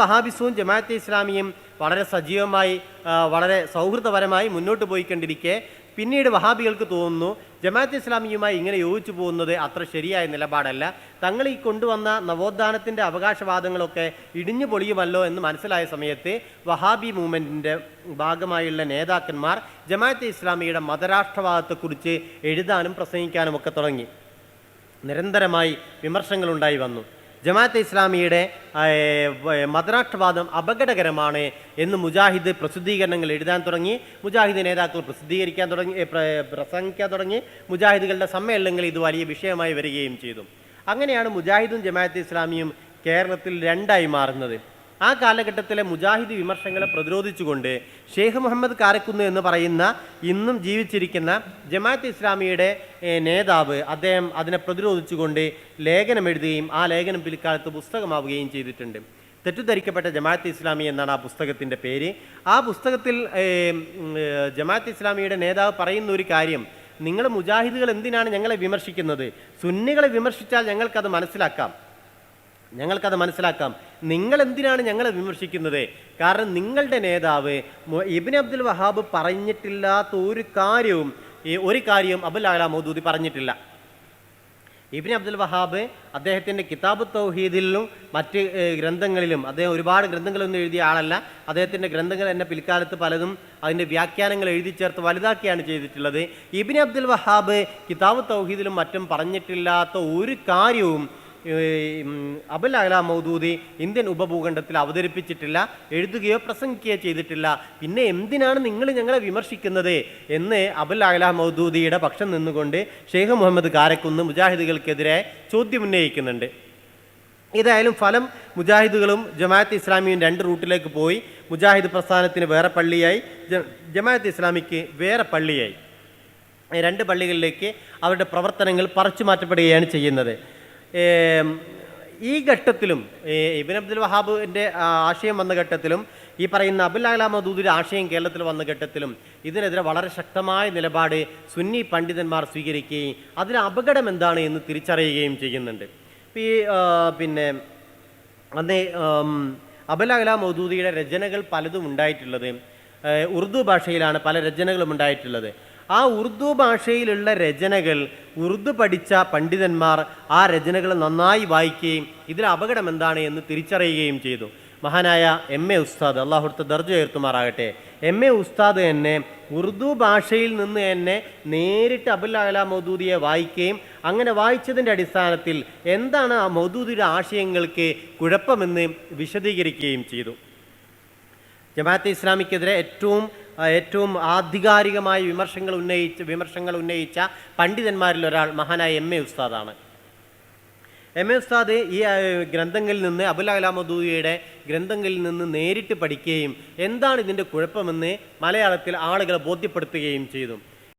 വഹാബിസവും ജമാഅത്തെ ഇസ്ലാമിയും വളരെ സജീവമായി വളരെ സൗഹൃദപരമായി മുന്നോട്ട് പോയിക്കൊണ്ടിരിക്കെ. പിന്നീട് വഹാബികൾക്ക് തോന്നുന്നു ജമാഅത്ത് ഇസ്ലാമിയുമായി ഇങ്ങനെ യോജിച്ചു പോകുന്നത് അത്ര ശരിയായ നിലപാടല്ല. തങ്ങൾ ഈ കൊണ്ടുവന്ന നവോത്ഥാനത്തിന്റെ അവകാശവാദങ്ങളൊക്കെ ഇടിഞ്ഞു പൊളിയുമല്ലോ എന്ന് മനസ്സിലായ സമയത്ത് വഹാബി മൂവ്മെന്റിന്റെ ഭാഗമായുള്ള നേതാക്കന്മാർ ജമാഅത്തെ ഇസ്ലാമിയുടെ മതരാഷ്ട്രവാദത്തെക്കുറിച്ച് എഴുതാനും പ്രസംഗിക്കാനും ഒക്കെ തുടങ്ങി. നിരന്തരമായി വിമർശനങ്ങളുണ്ടായി വന്നു. ജമാഅത്തെ ഇസ്ലാമിയുടെ മതരാഷ്ട്രവാദം അപകടകരമാണ് എന്ന് മുജാഹിദ് പ്രസിദ്ധീകരണങ്ങൾ എഴുതാൻ തുടങ്ങി മുജാഹിദ് നേതാക്കൾ പ്രസിദ്ധീകരിക്കാൻ തുടങ്ങി പ്രസംഗിക്കാൻ തുടങ്ങി മുജാഹിദുകളുടെ സമ്മേളനങ്ങൾ ഇത് വലിയ വിഷയമായി വരികയും ചെയ്തു. അങ്ങനെയാണ് മുജാഹിദും ജമാഅത്തെ ഇസ്ലാമിയും കേരളത്തിൽ രണ്ടായി മാറുന്നത്. ആ കാലഘട്ടത്തിലെ മുജാഹിദ് വിമർശങ്ങളെ പ്രതിരോധിച്ചുകൊണ്ട് ഷെയ്ഖ് മുഹമ്മദ് കാരക്കുന്ന് എന്ന് പറയുന്ന ഇന്നും ജീവിച്ചിരിക്കുന്ന ജമാഅത്ത് ഇസ്ലാമിയുടെ നേതാവ് അദ്ദേഹം അതിനെ പ്രതിരോധിച്ചുകൊണ്ട് ലേഖനം എഴുതുകയും ആ ലേഖനം പിൽക്കാലത്ത് പുസ്തകമാവുകയും ചെയ്തിട്ടുണ്ട്. തെറ്റിദ്ധരിക്കപ്പെട്ട ജമാഅത്ത് ഇസ്ലാമി എന്നാണ് ആ പുസ്തകത്തിന്റെ പേര്. ആ പുസ്തകത്തിൽ ജമാഅത്ത് ഇസ്ലാമിയുടെ നേതാവ് പറയുന്ന ഒരു കാര്യം നിങ്ങൾ മുജാഹിദുകൾ എന്തിനാണ് ഞങ്ങളെ വിമർശിക്കുന്നത്? സുന്നികളെ വിമർശിച്ചാൽ ഞങ്ങൾക്കത് മനസ്സിലാക്കാം. ഞങ്ങൾക്കത് മനസ്സിലാക്കാം. നിങ്ങൾ എന്തിനാണ് ഞങ്ങളെ വിമർശിക്കുന്നത്? കാരണം നിങ്ങളുടെ നേതാവ് ഇബിൻ അബ്ദുൽ വഹാബ് പറഞ്ഞിട്ടില്ലാത്ത ഒരു കാര്യവും ഒരു കാര്യവും അബുൽ അല മൗദൂദി പറഞ്ഞിട്ടില്ല. ഇബിൻ അബ്ദുൽ വഹാബ് അദ്ദേഹത്തിന്റെ കിതാബ് തൗഹീദിലും മറ്റ് ഗ്രന്ഥങ്ങളിലും അദ്ദേഹം ഒരുപാട് ഗ്രന്ഥങ്ങളൊന്നും എഴുതിയ ആളല്ല. അദ്ദേഹത്തിന്റെ ഗ്രന്ഥങ്ങൾ തന്നെ പിൽക്കാലത്ത് പലതും അതിന്റെ വ്യാഖ്യാനങ്ങൾ എഴുതി ചേർത്ത് വലുതാക്കിയാണ് ചെയ്തിട്ടുള്ളത്. ഇബിൻ അബ്ദുൽ വഹാബ് കിതാബ് തൗഹീദിലും മറ്റും പറഞ്ഞിട്ടില്ലാത്ത ഒരു കാര്യവും അബുൽ അല മൗദൂദി ഇന്ത്യൻ ഉപഭൂഖണ്ഡത്തിൽ അവതരിപ്പിച്ചിട്ടില്ല എഴുതുകയോ പ്രസംഗിക്കുകയോ ചെയ്തിട്ടില്ല. പിന്നെ എന്തിനാണ് നിങ്ങൾ ഞങ്ങളെ വിമർശിക്കുന്നത്? എന്ന് അബുൽ അല മൗദൂദിയുടെ പക്ഷം നിന്നുകൊണ്ട് ഷെയ്ഖ് മുഹമ്മദ് കാരക്കുന്ന് മുജാഹിദുകൾക്കെതിരെ ചോദ്യം ഉന്നയിക്കുന്നുണ്ട് ഏതായാലും ഫലം മുജാഹിദുകളും ജമാഅത്ത് ഇസ്ലാമിയും രണ്ട് റൂട്ടിലേക്ക് പോയി. മുജാഹിദ് പ്രസ്ഥാനത്തിന് വേറെ പള്ളിയായി ജമാഅത്ത് ഇസ്ലാമിക്ക് വേറെ പള്ളിയായി. രണ്ട് പള്ളികളിലേക്ക് അവരുടെ പ്രവർത്തനങ്ങൾ പറിച്ചു മാറ്റപ്പെടുകയാണ് ചെയ്യുന്നത്. ഈ ഘട്ടത്തിലും ഇബിൻ അബ്ദുൽ വഹാബിന്റെ ആശയം വന്ന ഘട്ടത്തിലും ഈ പറയുന്ന അബുൽ അലാ മദൂദിന്റെ ആശയം കേരളത്തിൽ വന്ന ഘട്ടത്തിലും ഇതിനെതിരെ വളരെ ശക്തമായ നിലപാട് സുന്നി പണ്ഡിതന്മാർ സ്വീകരിക്കുകയും അതിന് അപകടം എന്താണ് എന്ന് തിരിച്ചറിയുകയും ചെയ്യുന്നുണ്ട്. ഈ പിന്നെ അന്ന് അബുൽ അലാ മദൂദിയുടെ രചനകൾ പലതും ഉണ്ടായിട്ടുള്ളത് ഉറുദു ഭാഷയിലാണ് പല രചനകളും ഉണ്ടായിട്ടുള്ളത്. ആ ഉറുദു ഭാഷയിലുള്ള രചനകൾ ഉറുദു പഠിച്ച പണ്ഡിതന്മാർ ആ രചനകൾ നന്നായി വായിക്കുകയും ഇതിൽ അപകടം എന്താണ് എന്ന് തിരിച്ചറിയുകയും ചെയ്തു. മഹാനായ എം എ ഉസ്താദ് അള്ളാഹുടുത്ത ദർജ ഉയർത്തുമാറാകട്ടെ. എം എ ഉസ്താദ് തന്നെ ഉറുദു ഭാഷയിൽ നിന്ന് തന്നെ നേരിട്ട് അബുൽ അല മൗദൂദിയെ വായിക്കുകയും അങ്ങനെ വായിച്ചതിന്റെ അടിസ്ഥാനത്തിൽ എന്താണ് ആ മൗദൂദിയുടെ ആശയങ്ങൾക്ക് കുഴപ്പമെന്ന് വിശദീകരിക്കുകയും ചെയ്തു. ജമാഅത്ത് ഇസ്ലാമിക്കെതിരെ ഏറ്റവും ഏറ്റവും ആധികാരികമായ വിമർശങ്ങൾ ഉന്നയിച്ച വിമർശങ്ങൾ ഉന്നയിച്ച പണ്ഡിതന്മാരിൽ ഒരാൾ മഹാനായ എം എ ഉസ്താദാണ്. എം എ ഉസ്താദ് ഈ ഗ്രന്ഥങ്ങളിൽ നിന്ന് അബുൽ അലാമദൂയുടെ ഗ്രന്ഥങ്ങളിൽ നിന്ന് നേരിട്ട് പഠിക്കുകയും എന്താണ് ഇതിന്റെ കുഴപ്പമെന്ന് മലയാളത്തിൽ ആളുകളെ ബോധ്യപ്പെടുത്തുകയും ചെയ്തു.